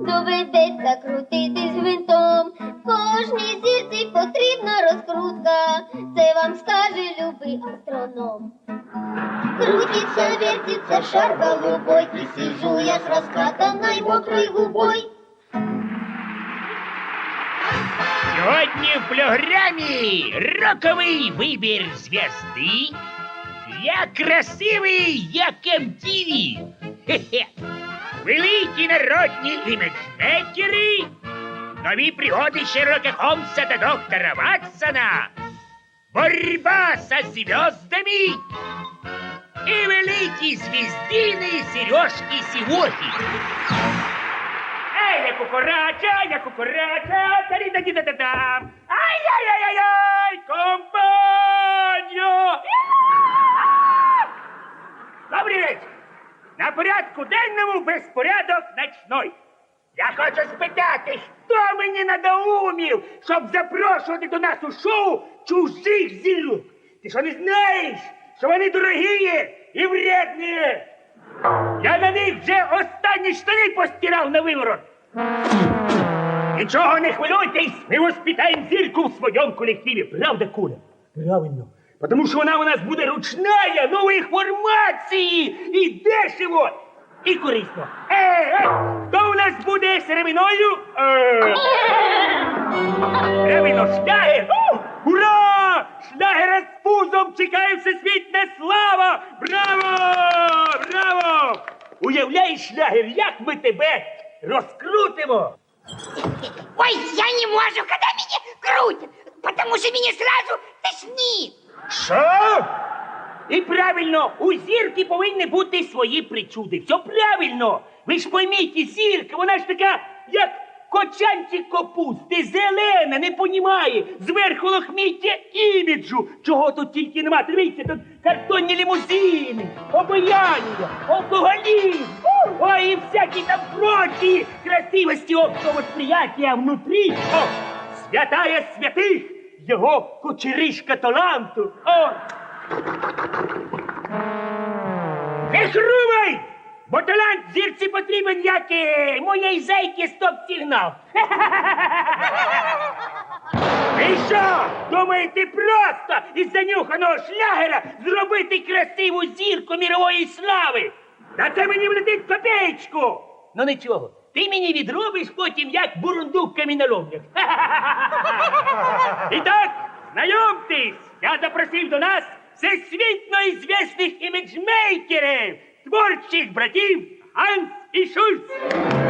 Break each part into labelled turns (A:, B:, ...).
A: Доведеться крутити з гвинтом. Кожній зірці потрібна розкрутка. Це вам скаже любий астроном. Крутится, вертится шар голубой, И сижу я с раскатанной мокрой губой.
B: Сьогодні в програмі роковий вибір зв'язди. Я красивий, як MTV. Хе-хе. Великі народні іміджмейкери. Нові пригоди Шерлока Холмса та доктора Ватсона. Борьба со звездами. І великі звіздини Сережки Сігохи. Ей, я кукурача, я кукурача, тарі та та та там Ай-яй-яй-яй, компаньо! Добрий вечір. На порядку денному безпорядок ночной. Я хочу спитати, хто мені надоумів, щоб запрошувати до нас у шоу чужих зірок? Ти що не знаєш, що вони дорогі і вредні? Я на них вже останні штани постирав на виворот. Нічого не хвилюйтесь, ми воспитаємо зірку в своєму колективі. Правда, Коля? Правильно. Тому що вона у нас буде ручная, нової формації, і дешево, і корисно. Е, е, хто у нас буде серединою? Е, Правильно, шлягер! Ура! Шлягера з пузом чекає всесвітня слава! Браво! Браво! Уявляєш, шлягер, як ми тебе розкрутимо!
C: Ой, я не могу, когда меня крутят, потому что меня сразу тошнит.
B: Що? І правильно, у зірки повинні бути свої причуди. Все правильно. Ви ж пойміть, зірка, вона ж така, як кочанчик капусти, зелена, не понімає. Зверху лохміття іміджу, чого тут тільки нема. Дивіться, тут картонні лімузини, обаяння, алкоголізм, ой, і всякі там прочі красивості общого восприятия внутрі. О, святая святих, його кучеришка таланту. О, не! Бо талант зірці потрібен, як і моєї зайки стоп-сигнал. І що? Думаєте просто із занюханого шлягера зробити красиву зірку мірової слави? Та це мені влетить копеечку. Ну нічого, ти мені відробиш потім, як бурундук в каміноломнях. І так, знайомтесь, я запросив до нас всесвітньо ізвісних іміджмейкерів, творчих братів Ганс і Шульц.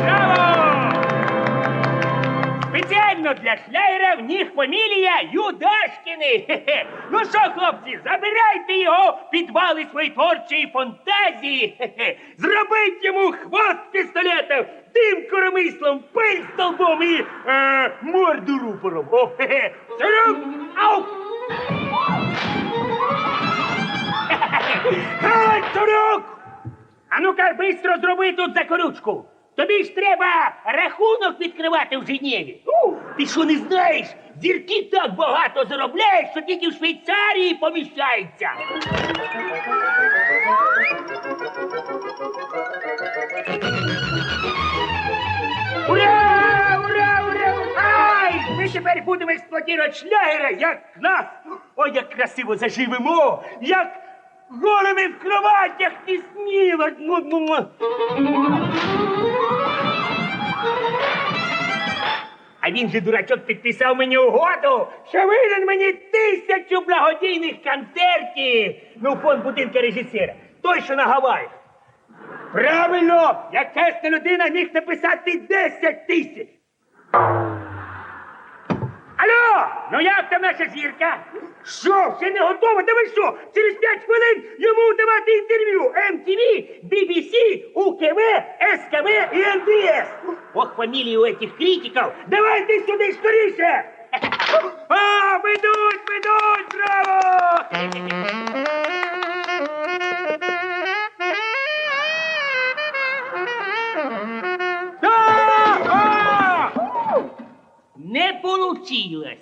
B: Браво! Спеціально для в них фамілія Юдашкіни. Хе-хе. Ну що, хлопці, забирайте його в підвали своєї творчої фантазії. Хе-хе. Зробіть йому хвост пістолетом, дим коромислом, пиль столбом і е, морду рупором. О. Сорок, ау! Хай, сорок! А ну-ка, бистро зроби тут закорючку. Тобі ж треба рахунок відкривати в Женєві. Ти що не знаєш? Зірки так багато заробляють, що тільки в Швейцарії поміщаються. Ура! Ура! Ура! Ай! Ми тепер будемо експлуатувати шлягера, як нас! Ой, як красиво заживемо! Як голими в кроватях не сміло! А він же, дурачок, підписав мені угоду, що винен мені тисячу благодійних концертів. Ну, фонд будинка режисера. Той, що на Гаваях. Правильно, як чесна людина міг написати 10 тисяч. Алло, ну як там наша зірка? Що, ще не готова? Та ви що? Через 5 хвилин йому давати інтерв'ю MTV, BBC, УКВ, СКВ і НДС. Ох, фамілії у этих критиків. Давайте сюди скоріше. А, ведуть, ведуть, браво! Не получилось.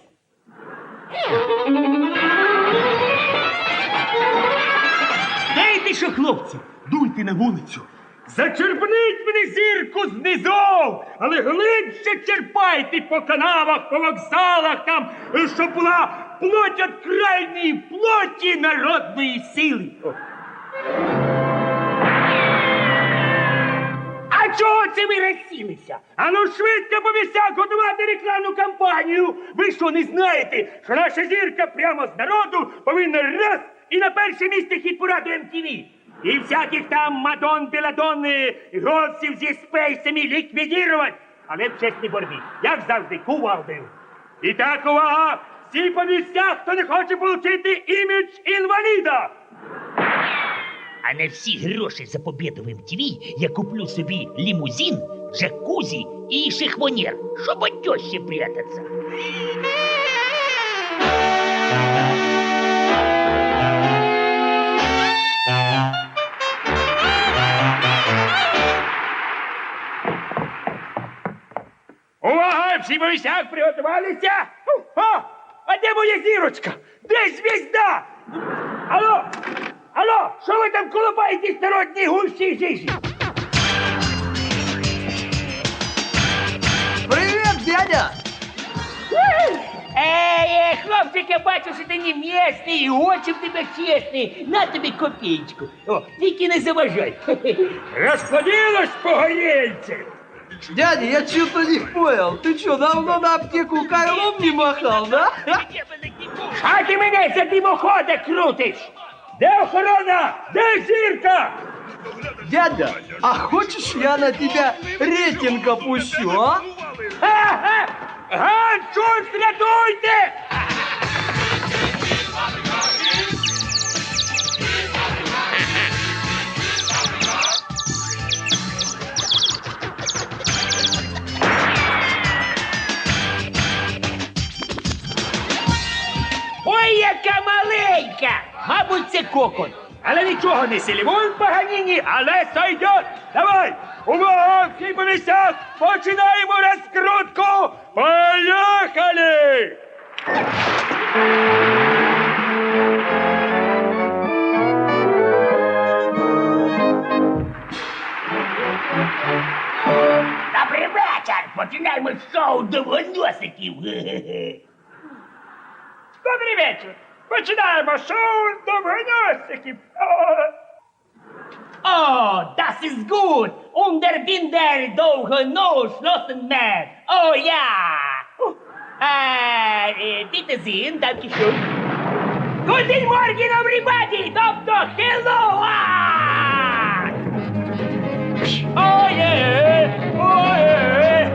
B: Знаєте що, хлопці, дуйте на вулицю. Зачерпніть мені зірку знизу, але глибше черпайте по канавах, по вокзалах там, щоб була плоть від крайньої плоті народної сили. Чого це ви розсілися? Ану швидко по місцях готувати рекламну кампанію. Ви що не знаєте, що наша зірка прямо з народу повинна раз і на перше місце хіт пораду МТВ. І всяких там Мадон Беладон е, зі спейсами ліквідірувати. Але в чесній боротьбі, як завжди, кувалдою. І так, увага! Всі по місцях, хто не хоче отримати імідж інваліда.
D: А на всі гроші за в МТВ я куплю собі лімузин, джакузі і шихвонєр, щоб от тещі прятаться.
B: Увага! Всі місцях приготувалися? О, а де моя зірочка? Де звізда? Алло! Алло! Що ви там колупаєтесь, народні гусі жижі?
E: Привет, дядя!
D: Ей, хлопчик, я бачу, що ти не місний, і очі в тебе чесні. На тобі копійку. О, тільки не заважай.
B: Розходилось по погорільці!
E: Дядя, я что-то не понял. Ты что, давно на аптеку кайлом не махал, да?
B: А ти мене за димохода крутиш! Де охорона? Де зірка?
E: Дядя, а хочешь я на тебя рейтинг опущу, а?
B: Ага! Ганчус,
D: це кокон.
B: Але нічого не сілівуй в Паганіні, але сойдет. Давай! Увага! Всі по місцях! Починаємо розкрутку! Поїхали!
D: Добрий вечір! Починаємо шоу довгоносиків.
B: Добрий вечір! Починаємо шоу довгоносиків. О,
D: Oh, das ist gut! Unter Binder, Довгонос, Schlossenmann! Oh ja! Uh, äh, bitte sehen, danke schön. Guten Morgen, everybody! Тобто, hello! Ah! Oh yeah! Oh yeah!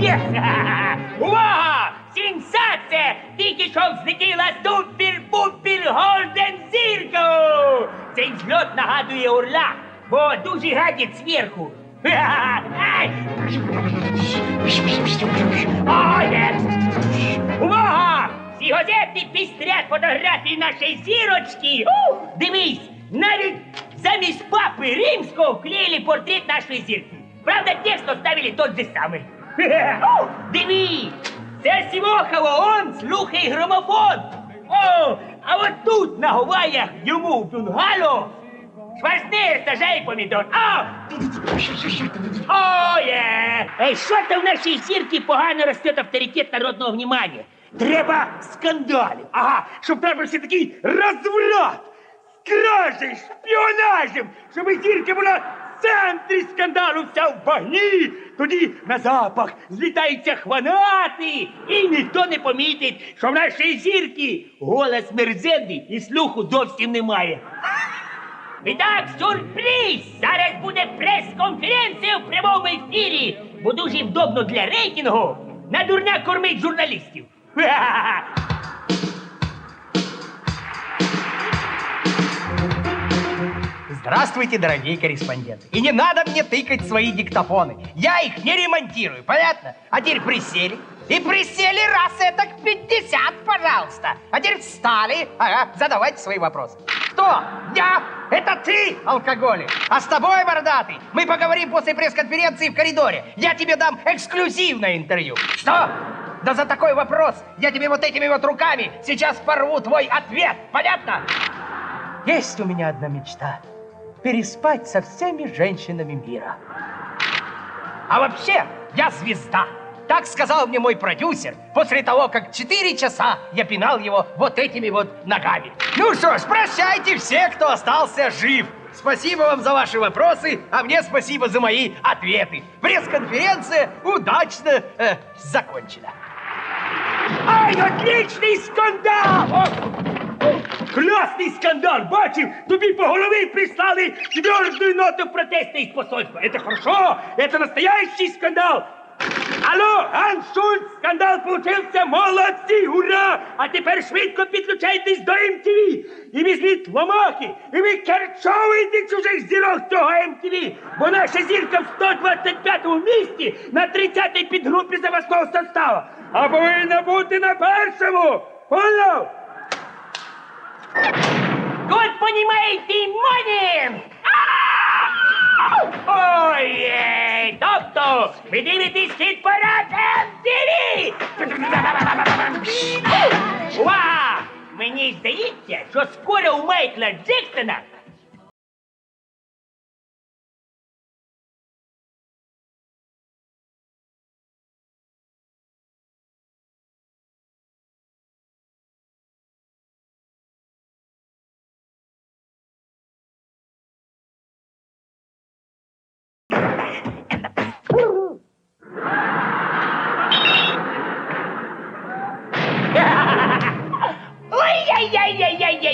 D: Yes! Увага! Сенсація! Тільки що взлетіла супер-пупер Голден Зірко! Цей зльот нагадує орла, бо дуже гадять зверху. Ай! О, є! Увага! Всі газети пістрять фотографії нашої зірочки. Дивись, навіть замість папи римського вклеїли портрет нашої зірки. Правда, текст оставили тот же самий. Дивись, це Сімохово, он слухай грамофон. О, а от тут на Гаваях йому в Бунгало Шварценеггер сажає помідор. А! О, є! Ей, що там в нашій зірці погано росте авторитет народного внимання?
B: Треба скандалів. Ага, щоб трапився такий розврат з кражею, шпіонажем, щоб зірка була центрі скандалу вся в багні. Тоді на запах злітаються хванати,
D: І ніхто не помітить, що в нашій зірки голос мерзенний і слуху зовсім немає. І так, сюрприз! Зараз буде прес-конференція в прямому ефірі, бо дуже вдобно для рейтингу на дурня кормить журналістів. Ха-ха-ха.
F: Здравствуйте, дорогие корреспонденты. И не надо мне тыкать свои диктофоны. Я их не ремонтирую, понятно? А теперь присели. И присели раз это к 50, пожалуйста. А теперь встали. Ага, задавайте свои вопросы. Кто? Я? Это ты, алкоголик. А с тобой, бородатый, мы поговорим после пресс-конференции в коридоре. Я тебе дам эксклюзивное интервью. Что? Да за такой вопрос я тебе вот этими вот руками сейчас порву твой ответ. Понятно? Есть у меня одна мечта. Переспать со всеми женщинами мира. А вообще, я звезда. Так сказал мне мой продюсер после того, как четыре часа я пинал его вот этими вот ногами. Ну что ж, прощайте все, кто остался жив. Спасибо вам за ваши вопросы, а мне спасибо за мои ответы. Пресс-конференция удачно э, закончена.
B: Ай, отличний скандал! Класний скандал! Бачив, тобі по голові прислали твердую ноту протеста из посольства. Это хорошо, это настоящий скандал. Алло, Ганс Шульц, скандал получився, молодці, ура! А тепер швидко підключайтесь до МТВ і візьміть ломахи, і ви керчовуйте чужих зірок цього МТВ, бо наша зірка в 125-му місці на 30-й підгрупі запасного составу, а повинна бути на першому. Поняв?
D: Good понимаете, money! Ой, е, тобто, ви дивитесь хіт парад MTV! Увага! Мені здається, що скоро у Майкла Джексона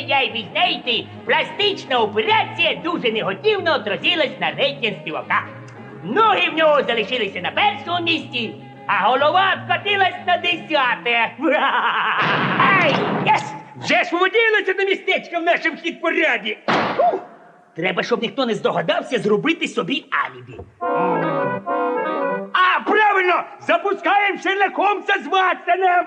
D: Ви знаєте, пластична операція дуже негативно отразилась на рейтинг співака. Ноги в нього залишилися на першому місці, а голова откотилась на десяте. Ай!
B: Вже ж водилося до містечка в нашому хіт-поряді. Треба, щоб ніхто не здогадався зробити собі алібі. А, правильно! Запускаємо Шерлок з Ватсоном!